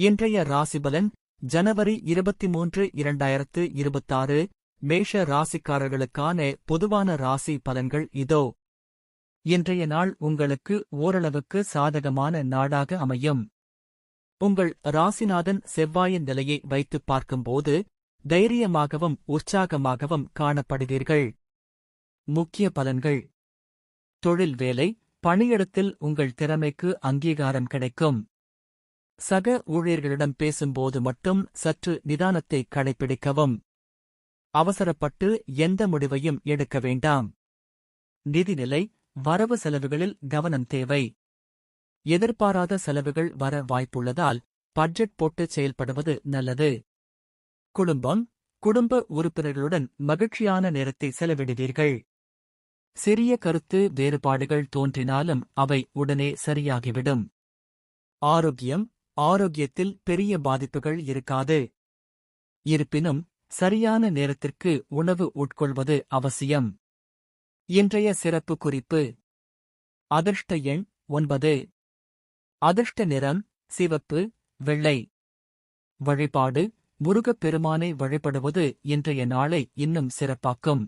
இன்றைய ராசிபலன் ஜனவரி இருபத்தி மூன்று இரண்டாயிரத்து இருபத்தாறு மேஷ ராசிக்காரர்களுக்கான பொதுவான ராசி பலன்கள் இதோ. இன்றைய நாள் உங்களுக்கு ஓரளவுக்கு சாதகமான நாடாக அமையும். உங்கள் ராசிநாதன் செவ்வாயின் நிலையை வைத்துப் பார்க்கும்போது தைரியமாகவும் உற்சாகமாகவும் காணப்படுவீர்கள். முக்கிய பலன்கள். தொழில் வேலை பணியிடத்தில் உங்கள் திறமைக்கு அங்கீகாரம் கிடைக்கும். சக ஊழியர்களிடம் பேசும்போது மட்டும் சற்று நிதானத்தை கடைபிடிக்கவும் அவசரப்பட்டு எந்த முடிவையும் எடுக்க வேண்டாம். நிதிநிலை வரவு செலவுகளில் கவனம் தேவை. எதிர்பாராத செலவுகள் வர வாய்ப்புள்ளதால் பட்ஜெட் போட்டு செயல்படுவது நல்லது. குடும்பம் குடும்ப உறுப்பினர்களுடன் மகிழ்ச்சியான நேரத்தை செலவிடுவீர்கள். சிறிய கருத்து வேறுபாடுகள் தோன்றினாலும் அவை உடனே சரியாகிவிடும். ஆரோக்கியம் ஆரோக்கியத்தில் பெரிய பாதிப்புகள் இருக்காது. இருப்பினும் சரியான நேரத்திற்கு உணவு உட்கொள்வது அவசியம். இன்றைய சிறப்பு குறிப்பு. அதிர்ஷ்ட எண் ஒன்பது. அதிர்ஷ்ட நிறம் சிவப்பு வெள்ளை. வழிபாடு முருகப் பெருமானை வழிபடுவது இன்றைய நாளை இன்னும் சிறப்பாக்கும்.